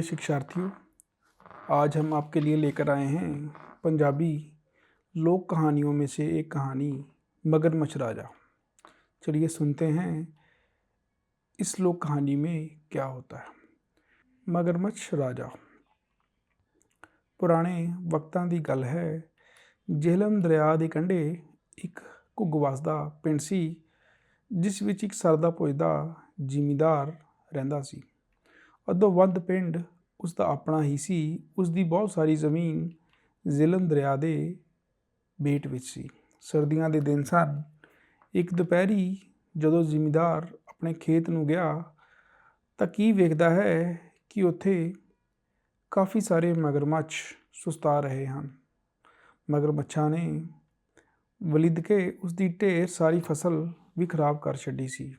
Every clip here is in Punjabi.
प्रिय शिक्षार्थियों आज हम आपके लिए लेकर आए हैं पंजाबी लोक कहानियों में से एक कहानी मगरमच्छ राजा चलिए सुनते हैं इस लोक कहानी में क्या होता है ਮਗਰਮੱਛ ਰਾਜਾ ਪੁਰਾਣੇ ਵਕਤਾਂ ਦੀ ਗੱਲ ਹੈ ਜਿਹਲਮ ਦਰਿਆ ਦੇ ਕੰਢੇ ਇੱਕ ਘੁੱਗ ਵਸਦਾ ਪਿੰਡ ਸੀ ਜਿਸ ਵਿੱਚ ਇੱਕ ਸਰਦਾ ਪੁੱਜਦਾ ਜ਼ਿਮੀਂਦਾਰ ਰਹਿੰਦਾ ਸੀ ਅਦੋਂ ਵੱਧ ਪਿੰਡ ਉਸ ਦਾ ਆਪਣਾ ਹੀ ਸੀ। ਉਸ ਦੀ ਬਹੁਤ ਸਾਰੀ ਜ਼ਮੀਨ ਜ਼ਿਲਮ ਦਰਿਆ ਦੇ ਬੇਟ ਵਿੱਚ ਸੀ। ਸਰਦੀਆਂ ਦੇ ਦਿਨ ਸਨ। ਇੱਕ ਦੁਪਹਿਰੀ ਜਦੋਂ ਜ਼ਿਮੀਦਾਰ ਆਪਣੇ ਖੇਤ ਨੂੰ ਗਿਆ ਤਾਂ ਕੀ ਵੇਖਦਾ ਹੈ ਕਿ ਉੱਥੇ ਕਾਫੀ ਸਾਰੇ ਮਗਰਮੱਛ ਸੁਸਤਾ ਰਹੇ ਹਨ। ਮਗਰਮੱਛਾਂ ਨੇ ਵਲਿਦ ਕੇ ਉਸ ਦੀ ਢੇਰ ਸਾਰੀ ਫਸਲ ਵੀ ਖਰਾਬ ਕਰ ਛੱਡੀ ਸੀ।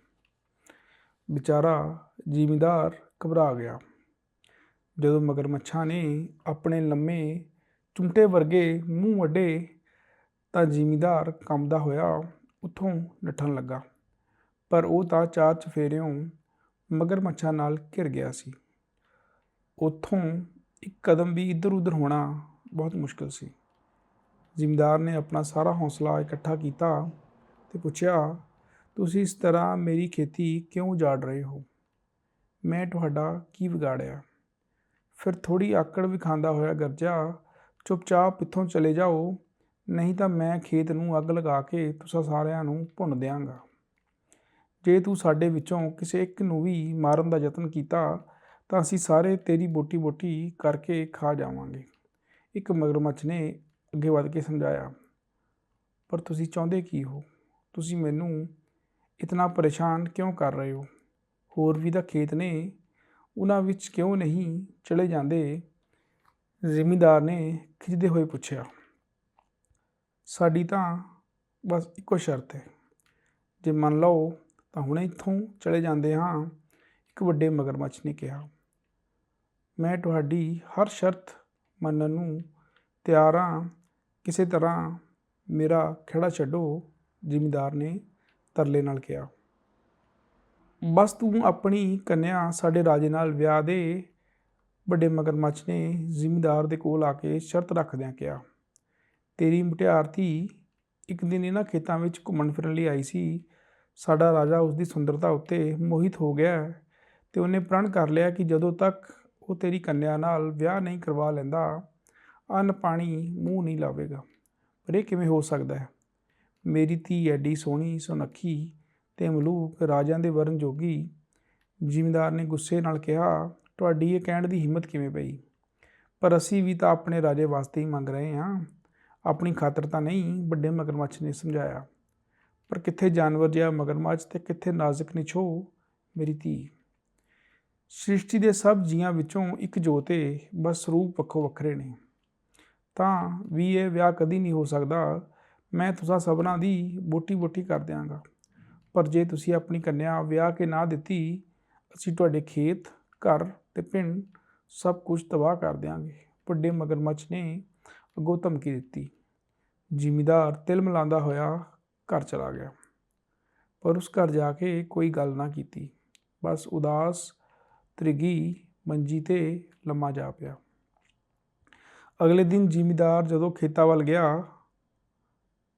ਵਿਚਾਰਾ ਜ਼ਿਮੀਦਾਰ ਘਬਰਾ ਗਿਆ। ਜਦੋਂ ਮਗਰਮੱਛਾਂ ਨੇ ਆਪਣੇ ਲੰਮੇ ਚੁੰਮਟੇ ਵਰਗੇ ਮੂੰਹ ਅੱਡੇ ਤਾਂ ਜ਼ਿਮੀਂਦਾਰ ਕੰਬਦਾ ਹੋਇਆ ਉੱਥੋਂ ਨੱਠਣ ਲੱਗਾ। ਪਰ ਉਹ ਤਾਂ ਚਾਰ ਚਫੇਰਿਓਂ ਮਗਰਮੱਛਾਂ ਨਾਲ ਘਿਰ ਗਿਆ ਸੀ। ਉੱਥੋਂ ਇੱਕ ਕਦਮ ਵੀ ਇੱਧਰ ਉੱਧਰ ਹੋਣਾ ਬਹੁਤ ਮੁਸ਼ਕਲ ਸੀ। ਜ਼ਿਮੀਦਾਰ ਨੇ ਆਪਣਾ ਸਾਰਾ ਹੌਸਲਾ ਇਕੱਠਾ ਕੀਤਾ ਤੇ ਪੁੱਛਿਆ, ਤੁਸੀਂ ਇਸ ਤਰ੍ਹਾਂ ਮੇਰੀ ਖੇਤੀ ਕਿਉਂ ਉਜਾੜ ਰਹੇ ਹੋ? ਮੈਂ ਤੁਹਾਡਾ ਕੀ ਵਿਗਾੜਿਆ? ਫਿਰ ਥੋੜੀ ਆਕੜ ਵਿਖਾਉਂਦਾ ਹੋਇਆ ਗਰਜਾ, ਚੁੱਪਚਾਪ ਇੱਥੋਂ ਚਲੇ ਜਾਓ, ਨਹੀਂ ਤਾਂ ਮੈਂ ਖੇਤ ਨੂੰ ਅੱਗ ਲਗਾ ਕੇ ਤੁਸੀਂ ਸਾਰਿਆਂ ਨੂੰ ਭੁੰਨ ਦਿਆਂਗਾ। ਜੇ ਤੂੰ ਸਾਡੇ ਵਿੱਚੋਂ ਕਿਸੇ ਇੱਕ ਨੂੰ ਵੀ ਮਾਰਨ ਦਾ ਯਤਨ ਕੀਤਾ, ਤਾਂ ਅਸੀਂ ਸਾਰੇ ਤੇਰੀ ਬੋਟੀ ਬੋਟੀ ਕਰਕੇ ਖਾ ਜਾਵਾਂਗੇ। ਇੱਕ ਮਗਰਮੱਛ ਨੇ ਅੱਗੇ ਵੱਧ ਕੇ ਸਮਝਾਇਆ, ਪਰ ਤੁਸੀਂ ਚਾਹੁੰਦੇ ਕੀ ਹੋ? ਤੁਸੀਂ ਮੈਨੂੰ ਇਤਨਾ ਪਰੇਸ਼ਾਨ ਕਿਉਂ ਕਰ ਰਹੇ ਹੋ? ਹੋਰ ਵੀ ਤਾਂ ਖੇਤ ਨੇ ਉਹਨਾਂ ਵਿੱਚ ਕਿਉਂ ਨਹੀਂ ਚਲੇ ਜਾਂਦੇ? ਜ਼ਿਮੀਂਦਾਰ ਨੇ ਖਿੱਚਦੇ ਹੋਏ ਪੁੱਛਿਆ। ਸਾਡੀ ਤਾਂ ਬਸ ਇੱਕੋ ਸ਼ਰਤ ਹੈ। ਜੇ ਮੰਨ ਲਓ ਤਾਂ ਹੁਣੇ ਇੱਥੋਂ ਚਲੇ ਜਾਂਦੇ ਹਾਂ, ਇੱਕ ਵੱਡੇ ਮਗਰਮੱਛ ਨੇ ਕਿਹਾ। ਮੈਂ ਤੁਹਾਡੀ ਹਰ ਸ਼ਰਤ ਮੰਨਣ ਨੂੰ ਤਿਆਰ ਹਾਂ। ਕਿਸੇ ਤਰ੍ਹਾਂ ਮੇਰਾ ਖੜਾ ਛੱਡੋ, ਜ਼ਿਮੀਂਦਾਰ ਨੇ ਤਰਲੇ ਨਾਲ ਕਿਹਾ। ਬਸ ਤੂੰ ਆਪਣੀ ਕੰਨਿਆ ਸਾਡੇ ਰਾਜੇ ਨਾਲ ਵਿਆਹ ਦੇ ਵੱਡੇ ਮਗਰਮੱਛ ਨੇ ਜ਼ਿਮੀਦਾਰ ਦੇ ਕੋਲ ਆ ਕੇ ਸ਼ਰਤ ਰੱਖਦਿਆਂ ਕਿਹਾ, ਤੇਰੀ ਮੁਟਿਆਰ ਧੀ ਇੱਕ ਦਿਨ ਇਹਨਾਂ ਖੇਤਾਂ ਵਿੱਚ ਘੁੰਮਣ ਫਿਰਨ ਲਈ ਆਈ ਸੀ। ਸਾਡਾ ਰਾਜਾ ਉਸ ਦੀ ਸੁੰਦਰਤਾ ਉੱਤੇ ਮੋਹਿਤ ਹੋ ਗਿਆ ਤੇ ਉਹਨੇ ਪ੍ਰਣ ਕਰ ਲਿਆ ਕਿ ਜਦੋਂ ਤੱਕ ਉਹ ਤੇਰੀ ਕੰਨਿਆ ਨਾਲ ਵਿਆਹ ਨਹੀਂ ਕਰਵਾ ਲੈਂਦਾ, ਅੰਨ ਪਾਣੀ ਮੂੰਹ ਨਹੀਂ ਲਾਵੇਗਾ। ਪਰ ਇਹ ਕਿਵੇਂ ਹੋ ਸਕਦਾ ਹੈ? ਮੇਰੀ ਧੀ ਐਡੀ ਸੋਹਣੀ ਸੁਨੱਖੀ ਤੇ ਮਲੂਕ ਰਾਜਾਂ ਦੇ ਵਰਨ ਜੋਗੀ ਜ਼ਿਮੀਂਦਾਰ ਨੇ ਗੁੱਸੇ ਨਾਲ ਕਿਹਾ, ਤੁਹਾਡੀ ਇਹ ਕਹਿਣ ਦੀ ਹਿੰਮਤ ਕਿਵੇਂ ਪਈ? ਪਰ ਅਸੀਂ ਵੀ ਤਾਂ ਆਪਣੇ ਰਾਜੇ ਵਾਸਤੇ ਹੀ ਮੰਗ ਰਹੇ ਹਾਂ। ਆਪਣੀ ਖਾਤਰ ਤਾਂ ਨਹੀਂ, ਵੱਡੇ ਮਗਰਮੱਛ ਨੇ ਸਮਝਾਇਆ। ਪਰ ਕਿੱਥੇ ਜਾਨਵਰ ਜਿਹਾ ਮਗਰਮੱਛ ਤੇ ਕਿੱਥੇ ਨਾਜ਼ੁਕ ਨਿਛੋ ਮੇਰੀ ਧੀ? ਸ੍ਰਿਸ਼ਟੀ ਦੇ ਸਭ ਜੀਆਂ ਵਿੱਚੋਂ ਇੱਕ ਜੋਤੇ ਬਸ ਰੂਪ ਵੱਖੋ ਵੱਖਰੇ ਨੇ। ਤਾਂ ਵੀ ਇਹ ਵਿਆਹ ਕਦੀ ਨਹੀਂ ਹੋ ਸਕਦਾ। ਮੈਂ ਤੁਸਾਂ ਸਭਨਾਂ ਦੀ ਬੋਟੀ ਬੋਟੀ ਕਰ ਦਿਆਂਗਾ। ਪਰ ਜੇ ਤੁਸੀਂ ਆਪਣੀ ਕੰਨਿਆ ਵਿਆਹ ਕੇ ਨਾ ਦਿੱਤੀ, ਅਸੀਂ ਤੁਹਾਡੇ ਖੇਤ, ਘਰ ਤੇ ਪਿੰਡ ਸਭ ਕੁਝ ਤਬਾਹ ਕਰ ਦਿਆਂਗੇ। ਵੱਡੇ ਮਗਰਮੱਛ ਨੇ ਅੱਗੋਂ ਧਮਕੀ ਦਿੱਤੀ। ਜ਼ਿਮੀਦਾਰ ਤਿਲ ਮਿਲਾਉਂਦਾ ਹੋਇਆ ਘਰ ਚਲਾ ਗਿਆ। ਪਰ ਉਸ ਘਰ ਜਾ ਕੇ ਕੋਈ ਗੱਲ ਨਾ ਕੀਤੀ। ਬਸ ਉਦਾਸ, ਤ੍ਰਿਗੀ ਮੰਜੀ ਤੇ ਲੰਮਾ ਜਾ ਪਿਆ। ਅਗਲੇ ਦਿਨ ਜ਼ਿਮੀਦਾਰ ਜਦੋਂ ਖੇਤਾਂ ਵੱਲ ਗਿਆ,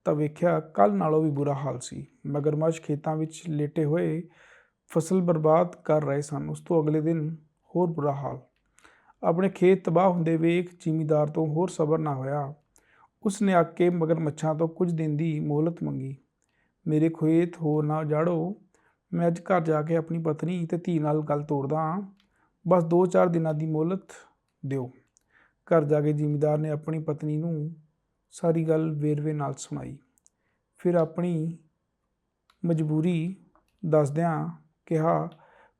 ਤਾਂ ਵੇਖਿਆ ਕੱਲ ਨਾਲੋਂ ਵੀ ਬੁਰਾ ਹਾਲ ਸੀ। ਮਗਰਮੱਛ ਖੇਤਾਂ ਵਿੱਚ ਲੇਟੇ ਹੋਏ ਫਸਲ ਬਰਬਾਦ ਕਰ ਰਹੇ ਸਨ। ਉਸ ਤੋਂ ਅਗਲੇ ਦਿਨ ਹੋਰ ਬੁਰਾ ਹਾਲ। ਆਪਣੇ ਖੇਤ ਤਬਾਹ ਹੁੰਦੇ ਵੇਖ ਜ਼ਿਮੀਦਾਰ ਤੋਂ ਹੋਰ ਸਬਰ ਨਾ ਹੋਇਆ। ਉਸ ਨੇ ਆ ਕੇ ਮਗਰਮੱਛਾਂ ਤੋਂ ਕੁਝ ਦਿਨ ਦੀ ਮੋਹਲਤ ਮੰਗੀ। ਮੇਰੇ ਖੇਤ, ਹੋਰ ਨਾ ਜਾੜੋ ਮੈਂ ਅੱਜ ਘਰ ਜਾ ਕੇ ਆਪਣੀ ਪਤਨੀ ਤੇ ਧੀ ਨਾਲ ਗੱਲ ਤੋੜਦਾ ਹਾਂ ਬਸ 2-4 ਦਿਨਾਂ ਦੀ ਮੋਹਲਤ ਦਿਓ। ਘਰ ਜਾ ਕੇ ਜ਼ਿਮੀਦਾਰ ਨੇ ਆਪਣੀ ਪਤਨੀ ਨੂੰ ਸਾਰੀ ਗੱਲ ਵੇਰਵੇ ਨਾਲ ਸੁਣਾਈ। ਫਿਰ ਆਪਣੀ ਮਜਬੂਰੀ ਦੱਸਦਿਆਂ ਕਿਹਾ,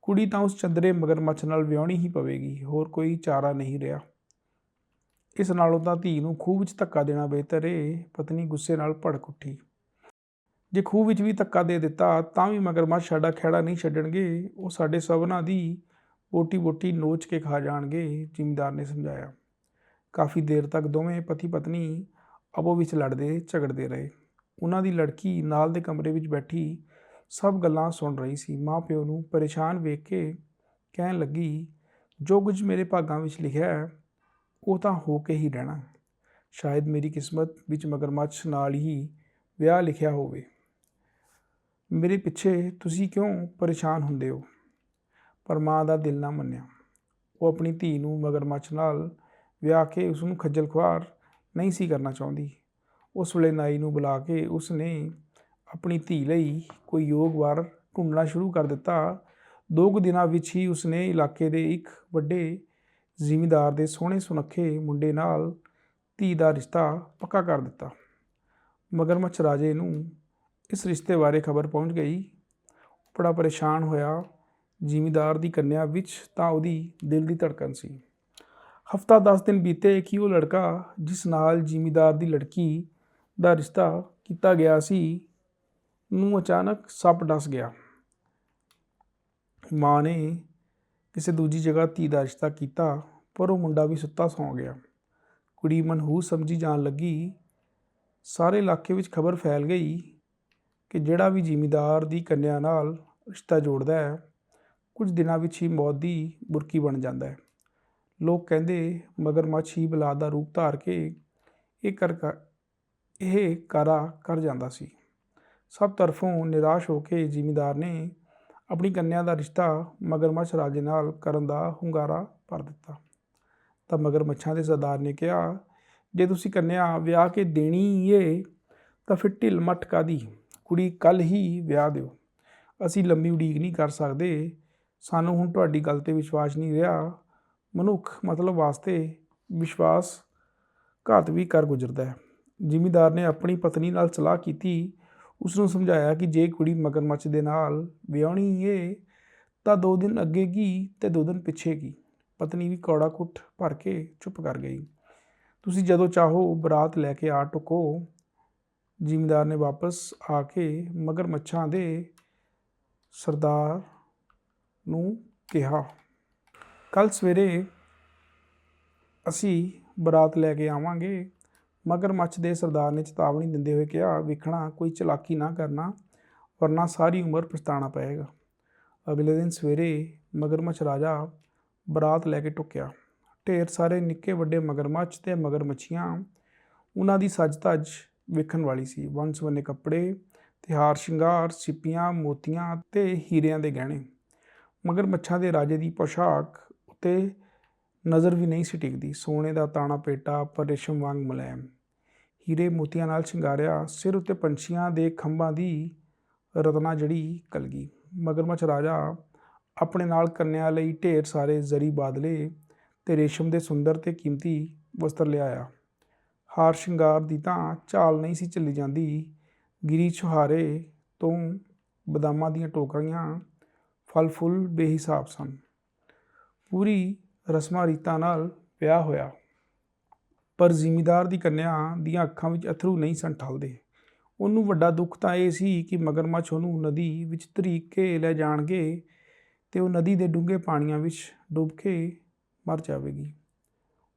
ਕੁੜੀ ਤਾਂ ਉਸ ਚੰਦਰੇ ਮਗਰਮੱਛ ਨਾਲ ਵਿਆਹਣੀ ਹੀ ਪਵੇਗੀ, ਹੋਰ ਕੋਈ ਚਾਰਾ ਨਹੀਂ ਰਿਹਾ। ਇਸ ਨਾਲੋਂ ਤਾਂ ਧੀ ਨੂੰ ਖੂਹ ਵਿੱਚ ਧੱਕਾ ਦੇਣਾ ਬਿਹਤਰ ਏ। ਪਤਨੀ ਗੁੱਸੇ ਨਾਲ ਭੜਕ ਉੱਠੀ। ਜੇ ਖੂਹ ਵਿੱਚ ਵੀ ਧੱਕਾ ਦੇ ਦਿੱਤਾ, ਤਾਂ ਵੀ ਮਗਰਮੱਛ ਸਾਡਾ ਖਹਿੜਾ ਨਹੀਂ ਛੱਡਣਗੇ, ਉਹ ਸਾਡੇ ਸਭਨਾਂ ਦੀ ਬੋਟੀ ਬੋਟੀ ਨੋਚ ਕੇ ਖਾ ਜਾਣਗੇ, ਜ਼ਿਮੀਦਾਰ ਨੇ ਸਮਝਾਇਆ। ਕਾਫੀ ਦੇਰ ਤੱਕ ਦੋਵੇਂ ਪਤੀ ਪਤਨੀ ਅਬੋ ਵਿੱਚ ਲੜਦੇ, ਝਗੜਦੇ ਰਹੇ। ਉਹਨਾਂ ਦੀ ਲੜਕੀ ਨਾਲ ਦੇ ਕਮਰੇ ਵਿੱਚ ਬੈਠੀ ਸਭ ਗੱਲਾਂ ਸੁਣ ਰਹੀ ਸੀ। ਮਾਂ ਪਿਓ ਨੂੰ ਪਰੇਸ਼ਾਨ ਵੇਖ ਕੇ ਕਹਿਣ ਲੱਗੀ, ਜੋ ਕੁਝ ਮੇਰੇ ਭਾਗਾਂ ਵਿੱਚ ਲਿਖਿਆ ਹੈ, ਉਹ ਤਾਂ ਹੋ ਕੇ ਹੀ ਰਹਿਣਾ। ਸ਼ਾਇਦ ਮੇਰੀ ਕਿਸਮਤ ਵਿੱਚ ਮਗਰਮੱਛ ਨਾਲ ਹੀ ਵਿਆਹ ਲਿਖਿਆ ਹੋਵੇ। ਮੇਰੇ ਪਿੱਛੇ ਤੁਸੀਂ ਕਿਉਂ ਪਰੇਸ਼ਾਨ ਹੁੰਦੇ ਹੋ? ਪਰ ਮਾਂ ਦਾ ਦਿਲ ਨਾ ਮੰਨਿਆ। ਉਹ ਆਪਣੀ ਧੀ ਨੂੰ ਮਗਰਮੱਛ ਨਾਲ ਵਿਆਹ ਕੇ ਉਸ ਨੂੰ ਖੱਜਲ ਖੁਆਰ ਨਹੀਂ ਸੀ ਕਰਨਾ ਚਾਹੁੰਦੀ। ਉਸ ਵੇਲੇ ਨਾਈ ਨੂੰ ਬੁਲਾ ਕੇ ਉਸ ਨੇ ਆਪਣੀ ਧੀ ਲਈ ਕੋਈ ਯੋਗ ਵਾਰ ਢੂੰਡਣਾ ਸ਼ੁਰੂ ਕਰ ਦਿੱਤਾ। ਦੋ ਕੁ ਦਿਨਾਂ ਵਿੱਚ ਹੀ ਉਸਨੇ ਇਲਾਕੇ ਦੇ ਇੱਕ ਵੱਡੇ ਜ਼ਿਮੀਂਦਾਰ ਦੇ ਸੋਹਣੇ ਸੁਨੱਖੇ ਮੁੰਡੇ ਨਾਲ ਧੀ ਦਾ ਰਿਸ਼ਤਾ ਪੱਕਾ ਕਰ ਦਿੱਤਾ। ਮਗਰਮੱਛ ਰਾਜੇ ਨੂੰ ਇਸ ਰਿਸ਼ਤੇ ਬਾਰੇ ਖਬਰ ਪਹੁੰਚ ਗਈ। ਬੜਾ ਪਰੇਸ਼ਾਨ ਹੋਇਆ ਜ਼ਿਮੀਂਦਾਰ ਦੀ ਕੰਨਿਆ ਵਿੱਚ ਤਾਂ ਉਹਦੀ ਦਿਲ ਦੀ ਧੜਕਨ ਸੀ। ਹਫਤਾ 10 ਦਿਨ ਬੀਤੇ ਕਿ ਉਹ ਲੜਕਾ ਜਿਸ ਨਾਲ ਜ਼ਿਮੀਂਦਾਰ ਦੀ ਲੜਕੀ ਦਾ ਰਿਸ਼ਤਾ ਕੀਤਾ ਗਿਆ ਸੀ, ਨੂੰ ਅਚਾਨਕ ਸੱਪ ਡਸ ਗਿਆ। ਮਾਂ ਨੇ ਕਿਸੇ ਦੂਜੀ ਜਗ੍ਹਾ ਧੀ ਦਾ ਰਿਸ਼ਤਾ ਕੀਤਾ, ਪਰ ਉਹ ਮੁੰਡਾ ਵੀ ਸੁੱਤਾ ਸੌਂ ਗਿਆ। ਕੁੜੀ ਮਨਹੂਸ ਸਮਝੀ ਜਾਣ ਲੱਗੀ। ਸਾਰੇ ਇਲਾਕੇ ਵਿੱਚ ਖਬਰ ਫੈਲ ਗਈ ਕਿ ਜਿਹੜਾ ਵੀ ਜ਼ਿਮੀਦਾਰ ਦੀ ਕੰਨਿਆ ਨਾਲ ਰਿਸ਼ਤਾ ਜੋੜਦਾ ਹੈ, ਕੁਝ ਦਿਨਾਂ ਵਿੱਚ ਹੀ ਮੌਤ ਦੀ ਬੁਰਕੀ ਬਣ ਜਾਂਦਾ ਹੈ। ਲੋਕ ਕਹਿੰਦੇ ਮਗਰਮੱਛ ਹੀ ਬਲਾਦ ਦਾ ਰੂਪ ਧਾਰ ਕੇ ਇਹ ਕਰ- ਇਹ ਕਾਰਾ ਕਰ ਜਾਂਦਾ ਸੀ। ਸਭ ਤਰਫੋਂ ਨਿਰਾਸ਼ ਹੋ ਕੇ ਜ਼ਿਮੀਂਦਾਰ ਨੇ ਆਪਣੀ ਕੰਨਿਆ ਦਾ ਰਿਸ਼ਤਾ ਮਗਰਮੱਛ ਰਾਜੇ ਨਾਲ ਕਰਨ ਦਾ ਹੁੰਗਾਰਾ ਭਰ ਦਿੱਤਾ। ਤਾਂ ਮਗਰਮੱਛਾਂ ਦੇ ਸਰਦਾਰ ਨੇ ਕਿਹਾ, ਜੇ ਤੁਸੀਂ ਕੰਨਿਆ ਵਿਆਹ ਕੇ ਦੇਣੀ ਏ, ਤਾਂ ਫਿਰ ਢਿੱਲ ਮੱਠ ਕਾਦੀ ਕੁੜੀ ਕੱਲ ਹੀ ਵਿਆਹ ਦਿਓ। ਅਸੀਂ ਲੰਮੀ ਉਡੀਕ ਨਹੀਂ ਕਰ ਸਕਦੇ। ਸਾਨੂੰ ਹੁਣ ਤੁਹਾਡੀ ਗੱਲ ਤੇ ਵਿਸ਼ਵਾਸ ਨਹੀਂ ਰਿਹਾ। ਮਨੁੱਖ ਮਤਲਬ ਵਾਸਤੇ ਵਿਸ਼ਵਾਸ ਘਾਤ ਵੀ ਕਰ ਗੁਜ਼ਰਦਾ ਹੈ। ਜ਼ਿਮੀਦਾਰ ਨੇ ਆਪਣੀ ਪਤਨੀ ਨਾਲ ਸਲਾਹ ਕੀਤੀ। ਉਸ ਨੂੰ ਸਮਝਾਇਆ ਕਿ ਜੇ ਕੁੜੀ ਮਗਰਮੱਛ ਦੇ ਨਾਲ ਵਿਆਹਣੀ ਏ, ਤਾਂ ਦੋ ਦਿਨ ਅੱਗੇ ਕੀ ਤੇ ਦੋ ਦਿਨ ਪਿੱਛੇ ਕੀ। ਪਤਨੀ ਵੀ ਕੌੜਾ ਕੁੱਟ ਭਰ ਕੇ ਚੁੱਪ ਕਰ ਗਈ। ਤੁਸੀਂ ਜਦੋਂ ਚਾਹੋ ਬਰਾਤ ਲੈ ਕੇ ਆ ਟੁਕੋ। ਜ਼ਿਮੀਦਾਰ ਨੇ ਵਾਪਸ ਆ ਕੇ ਮਗਰਮੱਛਾਂ ਦੇ ਸਰਦਾਰ ਨੂੰ ਕਿਹਾ ਕੱਲ ਸਵੇਰੇ ਅਸੀਂ ਬਰਾਤ ਲੈ ਕੇ ਆਵਾਂਗੇ। ਮਗਰਮੱਛ ਦੇ ਸਰਦਾਰ ਨੇ ਚੇਤਾਵਨੀ ਦਿੰਦੇ ਹੋਏ ਕਿਹਾ, ਵੇਖਣਾ, ਕੋਈ ਚਲਾਕੀ ਨਾ ਕਰਨਾ, ਵਰਨਾ ਸਾਰੀ ਉਮਰ ਪਛਤਾਣਾ ਪਏਗਾ। ਅਗਲੇ ਦਿਨ ਸਵੇਰੇ ਮਗਰਮੱਛ ਰਾਜਾ ਬਰਾਤ ਲੈ ਕੇ ਟੁੱਕਿਆ। ਢੇਰ ਸਾਰੇ ਨਿੱਕੇ ਵੱਡੇ ਮਗਰਮੱਛ ਤੇ ਮਗਰਮੱਛੀਆਂ ਉਹਨਾਂ ਦੀ ਸੱਜ ਧੱਜ ਵੇਖਣ ਵਾਲੀ ਸੀ। ਵੰਨ ਸੁਵੰਨੇ ਕੱਪੜੇ ਤੇ ਹਾਰ ਸ਼ਿੰਗਾਰ, ਸਿੱਪੀਆਂ, ਮੋਤੀਆਂ ਤੇ ਹੀਰਿਆਂ ਦੇ ਗਹਿਣੇ। ਮਗਰਮੱਛਾਂ ਦੇ ਰਾਜੇ ਦੀ ਪੋਸ਼ਾਕ ਉੱਤੇ ਨਜ਼ਰ ਵੀ ਨਹੀਂ ਸੀ ਟਿਕਦੀ। ਸੋਨੇ ਦਾ ਤਾਣਾ ਪੇਟਾ ਪਰ ਰੇਸ਼ਮ ਵਾਂਗ ਮੁਲਾਇਮ ਹੀਰੇ ਮੋਤੀਆਂ ਨਾਲ ਸ਼ਿੰਗਾਰਿਆ, ਸਿਰ ਉੱਤੇ ਪੰਛੀਆਂ ਦੇ ਖੰਭਾਂ ਦੀ ਰਤਨਾ ਜੜੀ ਕਲਗੀ। ਮਗਰਮੱਛ ਰਾਜਾ ਆਪਣੇ ਨਾਲ ਕੰਨਿਆ ਲਈ ਢੇਰ ਸਾਰੇ ਜ਼ਰੀ ਬਾਦਲੇ ਤੇ ਰੇਸ਼ਮ ਦੇ ਸੁੰਦਰ ਤੇ ਕੀਮਤੀ ਵਸਤਰ ਲਿਆਇਆ। ਹਾਰ ਸ਼ਿੰਗਾਰ ਦੀ ਤਾਂ ਚਾਲ ਨਹੀਂ ਸੀ ਚੱਲੀ ਜਾਂਦੀ। ਗਿਰੀ ਛੁਹਾਰੇ ਤੋਂ ਬਦਾਮਾਂ ਦੀਆਂ ਟੋਕਰੀਆਂ ਫਲ ਫੁੱਲ ਬੇਹਿਸਾਬ ਸਨ। ਪੂਰੀ ਰਸਮਾਂ ਰੀਤਾਂ ਨਾਲ ਵਿਆਹ ਹੋਇਆ। ਪਰ ਜ਼ਿਮੀਦਾਰ ਦੀ ਕੰਨਿਆ ਦੀਆਂ ਅੱਖਾਂ ਵਿੱਚ ਅਥਰੂ ਨਹੀਂ ਸਨ ਠਲਦੇ। ਉਹਨੂੰ ਵੱਡਾ ਦੁੱਖ ਤਾਂ ਇਹ ਸੀ ਕਿ ਮਗਰਮੱਛ ਉਹਨੂੰ ਨਦੀ ਵਿੱਚ ਧਰੀਕ ਕੇ ਲੈ ਜਾਣਗੇ ਤੇ ਉਹ ਨਦੀ ਦੇ ਡੂੰਘੇ ਪਾਣੀਆਂ ਵਿੱਚ ਡੁੱਬ ਕੇ ਮਰ ਜਾਵੇਗੀ।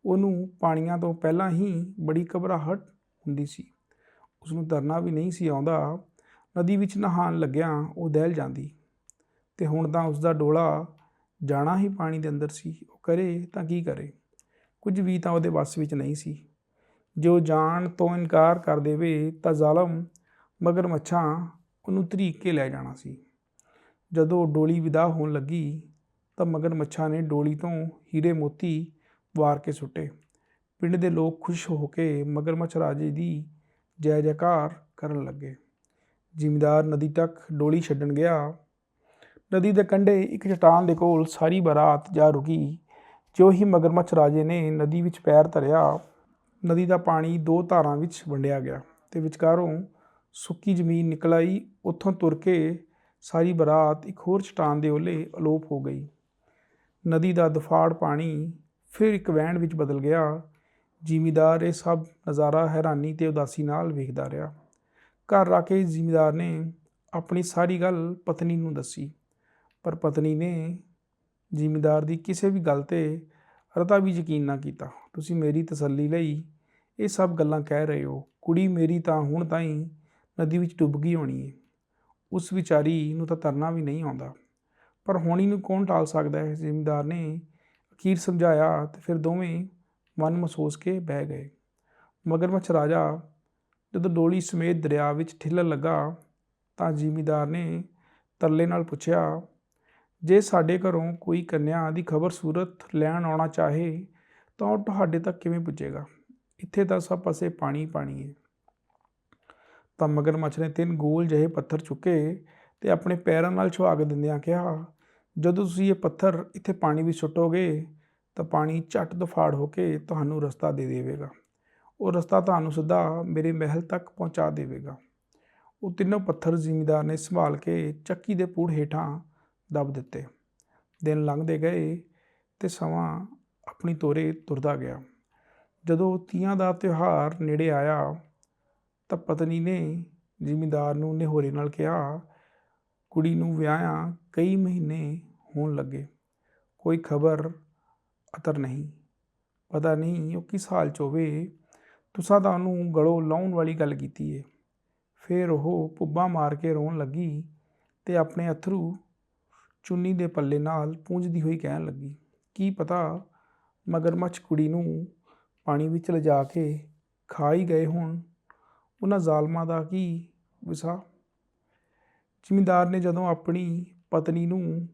ਉਹਨੂੰ ਪਾਣੀਆਂ ਤੋਂ ਪਹਿਲਾਂ ਹੀ ਬੜੀ ਘਬਰਾਹਟ ਹੁੰਦੀ ਸੀ। ਉਸ ਨੂੰ ਤਰਨਾ ਵੀ ਨਹੀਂ ਸੀ ਆਉਂਦਾ। ਨਦੀ ਵਿੱਚ ਨਹਾਉਣ ਲੱਗਿਆ ਉਹ ਦਹਿਲ ਜਾਂਦੀ ਤੇ ਹੁਣ ਤਾਂ ਉਸ ਦਾ ਡੋਲਾ ਜਾਣਾ ਹੀ ਪਾਣੀ ਦੇ ਅੰਦਰ ਸੀ, ਉਹ ਕਰੇ ਤਾਂ ਕੀ ਕਰੇ? ਕੁਝ ਵੀ ਤਾਂ ਉਹਦੇ ਵੱਸ ਵਿੱਚ ਨਹੀਂ ਸੀ। ਜੋ ਜਾਣ ਤੋਂ ਇਨਕਾਰ ਕਰ ਦੇਵੇ ਤਾਂ ਜ਼ਾਲਮ ਮਗਰਮੱਛਾਂ ਉਹਨੂੰ ਧਰੀਕ ਕੇ ਲੈ ਜਾਣਾ ਸੀ। ਜਦੋਂ ਡੋਲੀ ਵਿਦਾ ਹੋਣ ਲੱਗੀ ਤਾਂ ਮਗਰਮੱਛਾਂ ਨੇ ਡੋਲੀ ਤੋਂ ਹੀਰੇ ਮੋਤੀ ਵਾਰ ਕੇ ਸੁੱਟੇ। ਪਿੰਡ ਦੇ ਲੋਕ ਖੁਸ਼ ਹੋ ਕੇ ਮਗਰਮੱਛ ਰਾਜੇ ਦੀ ਜੈ ਜੈਕਾਰ ਕਰਨ ਲੱਗੇ। ਜ਼ਿਮੀਦਾਰ ਨਦੀ ਤੱਕ ਡੋਲੀ ਛੱਡਣ ਗਿਆ। ਨਦੀ ਦੇ ਕੰਢੇ ਇੱਕ ਚਟਾਨ ਦੇ ਕੋਲ ਸਾਰੀ ਬਰਾਤ ਜਾ ਰੁਕੀ ਜੋ ਹੀ ਮਗਰਮੱਛ ਰਾਜੇ ਨੇ ਨਦੀ ਵਿੱਚ ਪੈਰ ਧਰਿਆ। ਨਦੀ ਦਾ ਪਾਣੀ ਦੋ ਧਾਰਾਂ ਵਿੱਚ ਵੰਡਿਆ ਗਿਆ ਤੇ ਵਿਚਕਾਰੋਂ ਸੁੱਕੀ ਜ਼ਮੀਨ ਨਿਕਲ ਆਈ ਉੱਥੋਂ ਤੁਰ ਕੇ ਸਾਰੀ ਬਰਾਤ ਇੱਕ ਹੋਰ ਚਟਾਨ ਦੇ ਓਲੇ ਅਲੋਪ ਹੋ ਗਈ। ਨਦੀ ਦਾ ਦਫਾੜ ਪਾਣੀ ਫਿਰ ਇੱਕ ਵਹਿਣ ਵਿੱਚ ਬਦਲ ਗਿਆ। ਜ਼ਿਮੀਦਾਰ ਇਹ ਸਭ ਨਜ਼ਾਰਾ ਹੈਰਾਨੀ ਤੇ ਉਦਾਸੀ ਨਾਲ ਵੇਖਦਾ ਰਿਹਾ। ਘਰ ਆ ਕੇ ਜ਼ਿਮੀਦਾਰ ਨੇ ਆਪਣੀ ਸਾਰੀ ਗੱਲ ਪਤਨੀ ਨੂੰ ਦੱਸੀ। ਪਰ ਪਤਨੀ ਨੇ ਜ਼ਿਮੀਂਦਾਰ ਦੀ ਕਿਸੇ ਵੀ ਗੱਲ ਤੇ ਰਤਾ ਵੀ ਯਕੀਨ ਨਾ ਕੀਤਾ। ਤੁਸੀਂ ਮੇਰੀ ਤਸੱਲੀ ਲਈ ਇਹ ਸਭ ਗੱਲਾਂ ਕਹਿ ਰਹੇ ਹੋ। ਕੁੜੀ ਮੇਰੀ ਤਾਂ ਹੁਣ ਤਾਈਂ ਨਦੀ ਵਿੱਚ ਡੁੱਬ ਗਈ ਹੋਣੀ ਹੈ ਉਸ ਵਿਚਾਰੀ ਨੂੰ ਤਾਂ ਤਰਨਾ ਵੀ ਨਹੀਂ ਆਉਂਦਾ। ਪਰ ਹੋਣੀ ਨੂੰ ਕੌਣ ਟਾਲ ਸਕਦਾ ਹੈ? ਜ਼ਿਮੀਂਦਾਰ ਨੇ ਅਖੀਰ ਸਮਝਾਇਆ ਤੇ ਫਿਰ ਦੋਵੇਂ ਮਨ ਮਹਿਸੂਸ ਕੇ ਬਹਿ ਗਏ। ਮਗਰਮੱਛ ਰਾਜਾ ਜਦੋਂ ਡੋਲੀ ਸਮੇਤ ਦਰਿਆ ਵਿੱਚ ਠਿੱਲਣ ਲੱਗਾ ਤਾਂ ਜ਼ਿਮੀਦਾਰ ਨੇ ਤਰਲੇ ਨਾਲ ਪੁੱਛਿਆ ਜੇ ਸਾਡੇ ਘਰੋਂ ਕੋਈ ਕੰਨਿਆ ਦੀ ਖਬਰ ਸੂਰਤ ਲੈਣ ਆਉਣਾ ਚਾਹੇ, ਤਾਂ ਉਹ ਤੁਹਾਡੇ ਤੱਕ ਕਿਵੇਂ ਪੁੱਜੇਗਾ? ਇੱਥੇ ਤਾਂ ਸਭ ਪਾਸੇ ਪਾਣੀ ਪਾਣੀ ਹੈ ਤਾਂ ਮਗਰਮੱਛ ਨੇ ਤਿੰਨ ਗੋਲ ਜਿਹੇ ਪੱਥਰ ਚੁੱਕੇ ਤੇ ਆਪਣੇ ਪੈਰਾਂ ਨਾਲ ਛੁਹਾਗ ਦਿੰਦਿਆਂ ਕਿਹਾ, ਜਦੋਂ ਤੁਸੀਂ ਇਹ ਪੱਥਰ ਇੱਥੇ ਪਾਣੀ ਵਿੱਚ ਸੁੱਟੋਗੇ, ਤਾਂ ਪਾਣੀ ਝੱਟ ਦਫਾੜ ਹੋ ਕੇ ਤੁਹਾਨੂੰ ਰਸਤਾ ਦੇ ਦੇਵੇਗਾ। ਉਹ ਰਸਤਾ ਤੁਹਾਨੂੰ ਸਿੱਧਾ ਮੇਰੇ ਮਹਿਲ ਤੱਕ ਪਹੁੰਚਾ ਦੇਵੇਗਾ। ਉਹ ਤਿੰਨੋਂ ਪੱਥਰ ਜ਼ਿਮੀਦਾਰ ਨੇ ਸੰਭਾਲ ਕੇ ਚੱਕੀ ਦੇ ਪੂੜ ਹੇਠਾਂ ਦੱਬ ਦਿੱਤੇ। ਦਿਨ ਲੰਘਦੇ ਗਏ ਤੇ ਸਮਾਂ ਆਪਣੀ ਤੋਰੇ ਤੁਰਦਾ ਗਿਆ। ਜਦੋਂ ਤੀਆਂ ਦਾ ਤਿਉਹਾਰ ਨੇੜੇ ਆਇਆ ਤਾਂ ਪਤਨੀ ਨੇ ਜ਼ਿਮੀਦਾਰ ਨੂੰ ਨਿਹੋਰੇ ਨਾਲ ਕਿਹਾ, ਕੁੜੀ ਨੂੰ ਵਿਆਹਿਆ ਕਈ ਮਹੀਨੇ ਹੋਣ ਲੱਗੇ। ਕੋਈ ਖਬਰ ਅਤਰ ਨਹੀਂ। ਪਤਾ ਨਹੀਂ ਉਹ ਕਿਸ ਹਾਲ 'ਚ ਹੋਵੇ। ਤੁਸਾਂ ਤਾਂ ਉਹਨੂੰ ਗਲੋਂ ਲਾਉਣ ਵਾਲੀ ਗੱਲ ਕੀਤੀ ਏ ਫਿਰ ਉਹ ਪੁੱਬਾ ਮਾਰ ਕੇ ਰੋਣ ਲੱਗੀ ਤੇ ਆਪਣੇ ਅਥਰੂ ਚੁੰਨੀ ਦੇ ਪੱਲੇ ਨਾਲ ਪੂੰਝਦੀ ਹੋਈ ਕਹਿਣ ਲੱਗੀ, ਕੀ ਪਤਾ? ਮਗਰਮੱਛ ਕੁੜੀ ਨੂੰ ਪਾਣੀ ਵਿੱਚ ਲਿਜਾ ਕੇ ਖਾ ਹੀ ਗਏ ਹੋਣ। ਉਹਨਾਂ ਜ਼ਾਲਮਾਂ ਦਾ ਕੀ ਵਿਸਾ? ਜ਼ਿਮੀਂਦਾਰ ਨੇ ਜਦੋਂ ਆਪਣੀ ਪਤਨੀ ਨੂੰ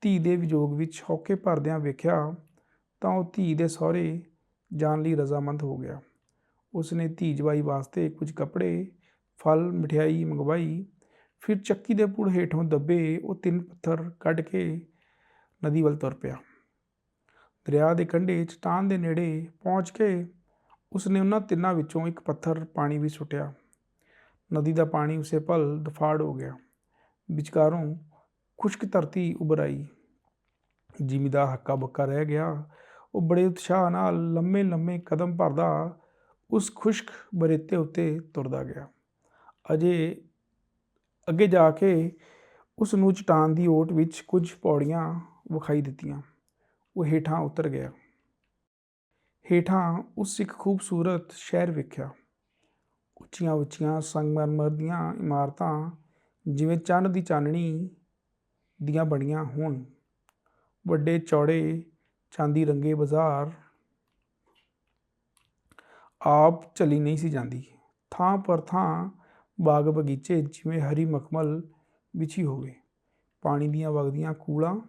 ਧੀ ਦੇ ਵਿਜੋਗ ਵਿੱਚ ਹੌਕੇ ਭਰਦਿਆਂ ਵੇਖਿਆ, ਤਾਂ ਉਹ ਧੀ ਦੇ ਸਹੁਰੇ ਜਾਣ ਲਈ ਰਜ਼ਾਮੰਦ ਹੋ ਗਿਆ। ਉਸਨੇ ਧੀ ਜਵਾਈ ਵਾਸਤੇ ਕੁਝ ਕੱਪੜੇ, ਫਲ, ਮਠਿਆਈ ਮੰਗਵਾਈ। ਫਿਰ ਚੱਕੀ ਦੇ ਪੁੜ ਹੇਠੋਂ ਦੱਬੇ ਉਹ ਤਿੰਨ ਪੱਥਰ ਕੱਢ ਕੇ ਨਦੀ ਵੱਲ ਤੁਰ ਪਿਆ। ਦਰਿਆ ਦੇ ਕੰਢੇ ਚਟਾਨ ਦੇ ਨੇੜੇ ਪਹੁੰਚ ਕੇ ਉਸਨੇ ਉਹਨਾਂ ਤਿੰਨਾਂ ਵਿੱਚੋਂ ਇੱਕ ਪੱਥਰ ਪਾਣੀ ਵਿੱਚ ਸੁੱਟਿਆ। ਨਦੀ ਦਾ ਪਾਣੀ ਉਸੇ ਪਲ ਦਫਾੜ ਹੋ ਗਿਆ। ਵਿਚਕਾਰੋਂ ਖੁਸ਼ਕ ਧਰਤੀ ਉਭਰ ਆਈ। ਜ਼ਿਮੀਦਾਰ ਹੱਕਾ ਬੱਕਾ ਰਹਿ ਗਿਆ। ਉਹ ਬੜੇ ਉਤਸ਼ਾਹ ਨਾਲ ਲੰਮੇ ਲੰਮੇ ਕਦਮ ਭਰਦਾ ਉਸ ਖੁਸ਼ਕ ਬਰੇਤੇ ਉੱਤੇ ਤੁਰਦਾ ਗਿਆ। ਅਜੇ ਅੱਗੇ ਜਾ ਕੇ ਉਸ ਨੂੰ ਚਟਾਨ ਦੀ ਓਟ ਵਿੱਚ ਕੁਝ ਪੌੜੀਆਂ ਵਿਖਾਈ ਦਿੱਤੀਆਂ। ਉਹ ਹੇਠਾਂ ਉਤਰ ਗਿਆ। ਹੇਠਾਂ ਉਸ ਇੱਕ ਖੂਬਸੂਰਤ ਸ਼ਹਿਰ ਵੇਖਿਆ। ਉੱਚੀਆਂ ਉੱਚੀਆਂ ਸੰਗਮਰਮਰ ਦੀਆਂ ਇਮਾਰਤਾਂ ਜਿਵੇਂ ਚੰਨ ਦੀ ਚਾਨਣੀ ਦੀਆਂ ਬਣੀਆਂ ਹੋਣ। ਵੱਡੇ ਚੌੜੇ ਚਾਂਦੀ ਰੰਗੇ ਬਾਜ਼ਾਰ ਆਪ ਚਲੀ ਨਹੀਂ ਸੀ ਜਾਂਦੀ। ਥਾਂ ਪਰ ਥਾਂ ਬਾਗ ਬਗੀਚੇ ਜਿਵੇਂ ਹਰੀ ਮਖਮਲ ਵਿਛੀ ਹੋਵੇ। ਪਾਣੀ ਦੀਆਂ ਵਗਦੀਆਂ ਕੂਲਾਂ,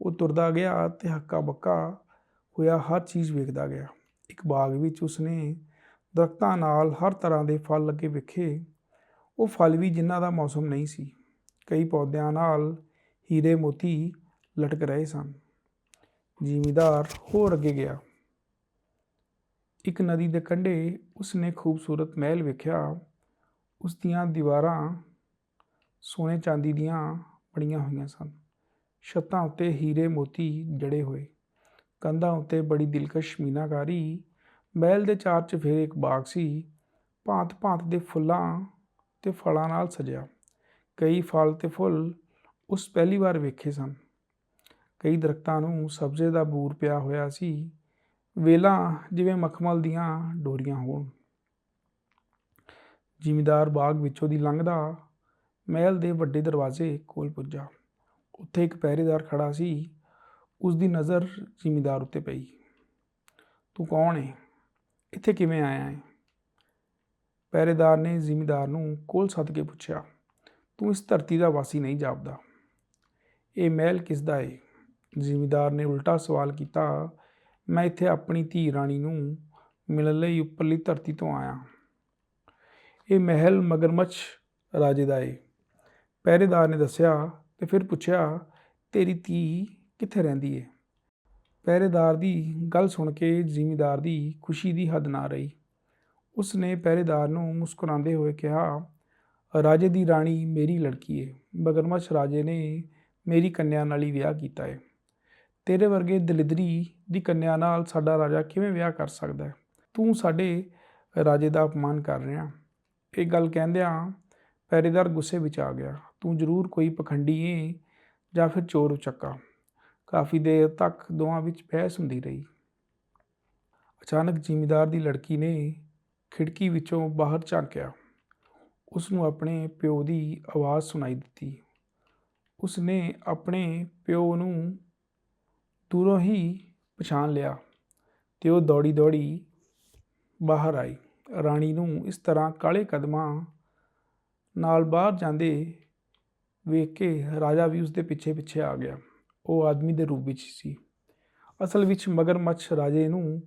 ਉਹ ਤੁਰਦਾ ਗਿਆ ਤੇ ਹੱਕਾ ਬੱਕਾ ਹੋਇਆ ਹਰ ਚੀਜ਼ ਵੇਖਦਾ ਗਿਆ। ਇੱਕ ਬਾਗ ਵਿੱਚ ਉਸਨੇ ਦਰਖਤਾਂ ਨਾਲ ਹਰ ਤਰ੍ਹਾਂ ਦੇ ਫਲ ਲੱਗੇ ਵੇਖੇ। ਉਹ ਫਲ ਵੀ ਜਿਨ੍ਹਾਂ ਦਾ ਮੌਸਮ ਨਹੀਂ ਸੀ। ਕਈ ਪੌਦਿਆਂ ਨਾਲ ਹੀਰੇ ਮੋਤੀ ਲਟਕ ਰਹੇ ਸਨ। ਜ਼ਿਮੀਦਾਰ ਹੋਰ ਅੱਗੇ ਗਿਆ। ਇੱਕ ਨਦੀ ਦੇ ਕੰਢੇ ਉਸਨੇ ਖੂਬਸੂਰਤ ਮਹਿਲ ਵੇਖਿਆ। ਉਸ ਦੀਆਂ ਦੀਵਾਰਾਂ ਸੋਨੇ ਚਾਂਦੀ ਦੀਆਂ ਬਣੀਆਂ ਹੋਈਆਂ ਸਨ। ਛੱਤਾਂ ਉੱਤੇ ਹੀਰੇ ਮੋਤੀ ਜੜੇ ਹੋਏ, ਕੰਧਾਂ ਉੱਤੇ ਬੜੀ ਦਿਲਕਸ਼ ਮੀਨਾਕਾਰੀ, ਮਹਿਲ ਦੇ ਚਾਰ ਚਫੇਰੇ ਇੱਕ ਬਾਗ ਸੀ। ਭਾਂਤ ਭਾਂਤ ਦੇ ਫੁੱਲਾਂ ਤੇ ਫਲਾਂ ਨਾਲ ਸਜਿਆ। ਕਈ ਫਲ ਤੇ ਫੁੱਲ ਉਸ ਪਹਿਲੀ ਵਾਰ ਵੇਖੇ ਸਨ। ਕਈ ਦਰਖਤਾਂ ਨੂੰ ਸਬਜ਼ੇ ਦਾ ਬੂਰ ਪਿਆ ਹੋਇਆ ਸੀ। ਵੇਲਾਂ ਜਿਵੇਂ ਮਖਮਲ ਦੀਆਂ ਡੋਰੀਆਂ ਹੋਣ। ਜ਼ਿਮੀਦਾਰ ਬਾਗ ਵਿੱਚੋਂ ਦੀ ਲੰਘਦਾ ਮਹਿਲ ਦੇ ਵੱਡੇ ਦਰਵਾਜ਼ੇ ਕੋਲ ਪੁੱਜਾ। ਉੱਥੇ ਇੱਕ ਪਹਿਰੇਦਾਰ ਖੜਾ ਸੀ। ਉਸ ਦੀ ਨਜ਼ਰ ਜ਼ਿਮੀਦਾਰ ਉੱਤੇ ਪਈ। ਤੂੰ ਕੌਣ ਹੈ ਇੱਥੇ ਕਿਵੇਂ ਆਇਆ ਹੈ ਪਹਿਰੇਦਾਰ ਨੇ ਜ਼ਿਮੀਦਾਰ ਨੂੰ ਕੋਲ ਸੱਦ ਕੇ ਪੁੱਛਿਆ, ਤੂੰ ਇਸ ਧਰਤੀ ਦਾ ਵਾਸੀ ਨਹੀਂ ਜਾਪਦਾ? ਇਹ ਮਹਿਲ ਕਿਸ ਦਾ ਹੈ ਜ਼ਿਮੀਦਾਰ ਨੇ ਉਲਟਾ ਸਵਾਲ ਕੀਤਾ, ਮੈਂ ਇੱਥੇ ਆਪਣੀ ਧੀ ਰਾਣੀ ਨੂੰ ਮਿਲਣ ਲਈ ਉੱਪਰਲੀ ਧਰਤੀ ਤੋਂ ਆਇਆ। ਇਹ ਮਹਿਲ ਮਗਰਮੱਛ ਰਾਜੇ ਦਾ ਏ। ਪਹਿਰੇਦਾਰ ਨੇ ਦੱਸਿਆ ਤੇ ਫਿਰ ਪੁੱਛਿਆ, ਤੇਰੀ ਧੀ ਕਿੱਥੇ ਰਹਿੰਦੀ ਏ? ਪਹਿਰੇਦਾਰ ਦੀ ਗੱਲ ਸੁਣ ਕੇ ਜ਼ਿਮੀਦਾਰ ਦੀ ਖੁਸ਼ੀ ਦੀ ਹੱਦ ਨਾ ਰਹੀ। ਉਸ ਨੇ ਪਹਿਰੇਦਾਰ ਨੂੰ ਮੁਸਕਰਾਉਂਦੇ ਹੋਏ ਕਿਹਾ, ਰਾਜੇ ਦੀ ਰਾਣੀ ਮੇਰੀ ਲੜਕੀ ਏ। ਮਗਰਮੱਛ ਰਾਜੇ ਨੇ ਮੇਰੀ ਕੰਨਿਆ ਨਾਲ ਹੀ ਵਿਆਹ ਕੀਤਾ ਹੈ ਤੇਰੇ ਵਰਗੇ ਦਲਿਦਰੀ ਦੀ ਕੰਨਿਆ ਨਾਲ ਸਾਡਾ ਰਾਜਾ ਕਿਵੇਂ ਵਿਆਹ ਕਰ ਸਕਦਾ ਹੈ ਤੂੰ ਸਾਡੇ ਰਾਜੇ ਦਾ ਅਪਮਾਨ ਕਰ ਰਿਹਾ। ਇਹ ਗੱਲ ਕਹਿੰਦਿਆਂ ਪਹਿਰੇਦਾਰ ਗੁੱਸੇ ਵਿੱਚ ਆ ਗਿਆ। ਤੂੰ ਜ਼ਰੂਰ ਕੋਈ ਪਖੰਡੀ ਏ ਜਾਂ ਫਿਰ ਚੋਰ ਉਚੱਕਾ? ਕਾਫੀ ਦੇਰ ਤੱਕ ਦੋਵਾਂ ਵਿੱਚ ਬਹਿਸ ਹੁੰਦੀ ਰਹੀ। ਅਚਾਨਕ ਜ਼ਿਮੀਦਾਰ ਦੀ ਲੜਕੀ ਨੇ ਖਿੜਕੀ ਵਿੱਚੋਂ ਬਾਹਰ ਝਾਂਕਿਆ। ਉਸ ਨੂੰ ਆਪਣੇ ਪਿਓ ਦੀ ਆਵਾਜ਼ ਸੁਣਾਈ ਦਿੱਤੀ। ਉਸ ਨੇ ਆਪਣੇ ਪਿਓ ਨੂੰ ਦੂਰੋਂ ਹੀ ਪਛਾਣ ਲਿਆ ਤੇ ਉਹ ਦੌੜੀ ਦੌੜੀ ਬਾਹਰ ਆਈ। ਰਾਣੀ ਨੂੰ ਇਸ ਤਰ੍ਹਾਂ ਕਾਲੇ ਕਦਮਾਂ ਨਾਲ ਬਾਹਰ ਜਾਂਦੇ ਵੇਖ ਕੇ ਰਾਜਾ ਵੀ ਉਸ ਦੇ ਪਿੱਛੇ ਪਿੱਛੇ ਆ ਗਿਆ। ਉਹ ਆਦਮੀ ਦੇ ਰੂਪ ਵਿੱਚ ਸੀ। ਅਸਲ ਵਿੱਚ ਮਗਰਮੱਛ ਰਾਜੇ ਨੂੰ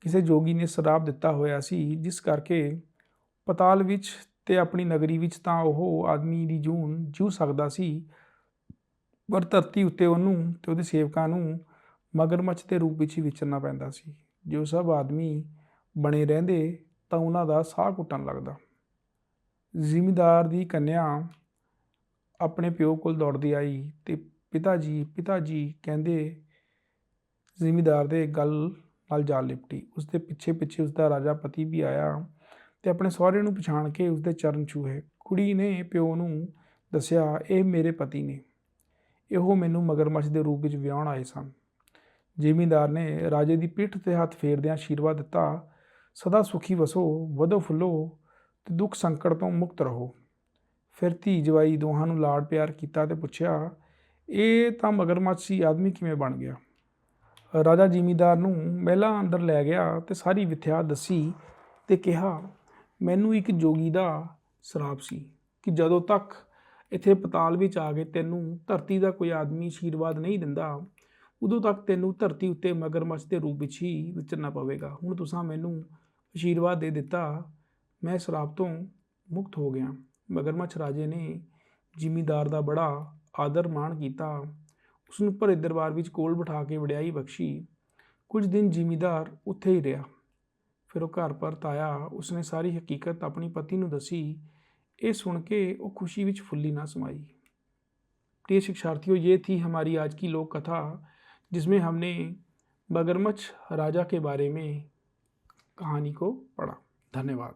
ਕਿਸੇ ਜੋਗੀ ਨੇ ਸ਼ਰਾਪ ਦਿੱਤਾ ਹੋਇਆ ਸੀ, ਜਿਸ ਕਰਕੇ ਪਤਾਲ ਵਿੱਚ ਤੇ ਆਪਣੀ ਨਗਰੀ ਵਿੱਚ ਤਾਂ ਉਹ ਆਦਮੀ ਦੀ ਜੂਨ ਜੂ ਸਕਦਾ ਸੀ, ਪਰ ਧਰਤੀ ਉੱਤੇ ਉਹਨੂੰ ਤੇ ਉਹਦੇ ਸੇਵਕਾਂ ਨੂੰ ਮਗਰਮੱਛ ਦੇ ਰੂਪ ਵਿੱਚ ਹੀ ਵਿਚਰਨਾ ਪੈਂਦਾ ਸੀ। ਜੋ ਸਭ ਆਦਮੀ ਬਣੇ ਰਹਿੰਦੇ ਤਾਂ ਉਹਨਾਂ ਦਾ ਸਾਹ ਘੁੱਟਣ ਲੱਗਦਾ। ਜ਼ਿਮੀਦਾਰ ਦੀ ਕੰਨਿਆ ਆਪਣੇ ਪਿਓ ਕੋਲ ਦੌੜਦੀ ਆਈ ਤੇ ਪਿਤਾ ਜੀ ਪਿਤਾ ਜੀ ਕਹਿੰਦੇ, ਜ਼ਿਮੀਦਾਰ ਦੇ ਗੱਲ ਨਾਲ ਜਾ ਲਿਪਟੀ। ਉਸ ਦੇ ਪਿੱਛੇ ਪਿੱਛੇ ਉਸ ਦਾ ਰਾਜਾ ਪਤੀ ਵੀ ਆਇਆ ਤੇ ਆਪਣੇ ਸਹੁਰੇ ਨੂੰ ਪਛਾਣ ਕੇ ਉਸ ਦੇ ਚਰਨ ਛੂਹੇ। ਕੁੜੀ ਨੇ ਪਿਓ ਨੂੰ ਦੱਸਿਆ, ਇਹ ਮੇਰੇ ਪਤੀ ਨੇ। ਇਹੋ ਮੈਨੂੰ ਮਗਰਮੱਛ ਦੇ ਰੂਪ ਵਿੱਚ ਵਿਆਹਣ ਆਏ ਸਨ। ਜ਼ਿਮੀਂਦਾਰ ਨੇ ਰਾਜੇ ਦੀ ਪਿੱਠ ਤੇ ਹੱਥ ਫੇਰਦਿਆਂ ਆਸ਼ੀਰਵਾਦ ਦਿੱਤਾ ਸਦਾ ਸੁਖੀ ਵਸੋ, ਵਧੋ ਫੁੱਲੋ, ਤੇ ਦੁੱਖ ਸੰਕਟ ਤੋਂ ਮੁਕਤ ਰਹੋ। ਫਿਰ ਧੀ ਜਵਾਈ ਦੋਹਾਂ ਨੂੰ ਲਾਡ ਪਿਆਰ ਕੀਤਾ ਤੇ ਪੁੱਛਿਆ, ਇਹ ਤਾਂ ਮਗਰਮੱਛ ਸੀ ਆਦਮੀ ਕਿਵੇਂ ਬਣ ਗਿਆ? ਰਾਜਾ ਜ਼ਿਮੀਦਾਰ ਨੂੰ ਮਹਿਲਾ ਅੰਦਰ ਲੈ ਗਿਆ ਤੇ ਸਾਰੀ ਵਿਥਿਆ ਦੱਸੀ ਤੇ ਕਿਹਾ, ਮੈਨੂੰ ਇੱਕ ਜੋਗੀ ਦਾ ਸ਼ਰਾਪ ਸੀ ਕਿ ਜਦੋਂ ਤੱਕ ਇੱਥੇ ਪਤਾਲ ਵਿੱਚ ਆ ਕੇ ਤੈਨੂੰ ਧਰਤੀ ਦਾ ਕੋਈ ਆਦਮੀ ਆਸ਼ੀਰਵਾਦ ਨਹੀਂ ਦਿੰਦਾ, ਉਦੋਂ ਤੱਕ ਤੈਨੂੰ ਧਰਤੀ ਉੱਤੇ ਮਗਰਮੱਛ ਦੇ ਰੂਪ ਵਿੱਚ ਹੀ ਵਿਚਰਨਾ ਪਵੇਗਾ। ਹੁਣ ਤੁਸੀਂ ਮੈਨੂੰ ਆਸ਼ੀਰਵਾਦ ਦੇ ਦਿੱਤਾ ਮੈਂ ਸ਼ਰਾਪ ਤੋਂ ਮੁਕਤ ਹੋ ਗਿਆ ਮਗਰਮੱਛ ਰਾਜੇ ਨੇ ਜ਼ਿਮੀਂਦਾਰ ਦਾ ਬੜਾ ਆਦਰ ਮਾਣ ਕੀਤਾ ਉਸ ਨੂੰ ਭਰੇ ਦਰਬਾਰ ਵਿੱਚ ਕੋਲ ਬਿਠਾ ਕੇ ਵਡਿਆਈ ਬਖਸ਼ੀ ਕੁਝ ਦਿਨ ਜ਼ਿਮੀਂਦਾਰ ਉੱਥੇ ਹੀ ਰਿਹਾ ਫਿਰ ਉਹ ਘਰ ਪਰਤ ਆਇਆ ਉਸਨੇ ਸਾਰੀ ਹਕੀਕਤ ਆਪਣੀ ਪਤੀ ਨੂੰ ਦੱਸੀ ये सुन के वो खुशी विच फुल्ली ना समाई प्रिय शिक्षार्थियों ये थी हमारी आज की लोक कथा जिसमें हमने मगरमच्छ राजा के बारे में कहानी को पढ़ा धन्यवाद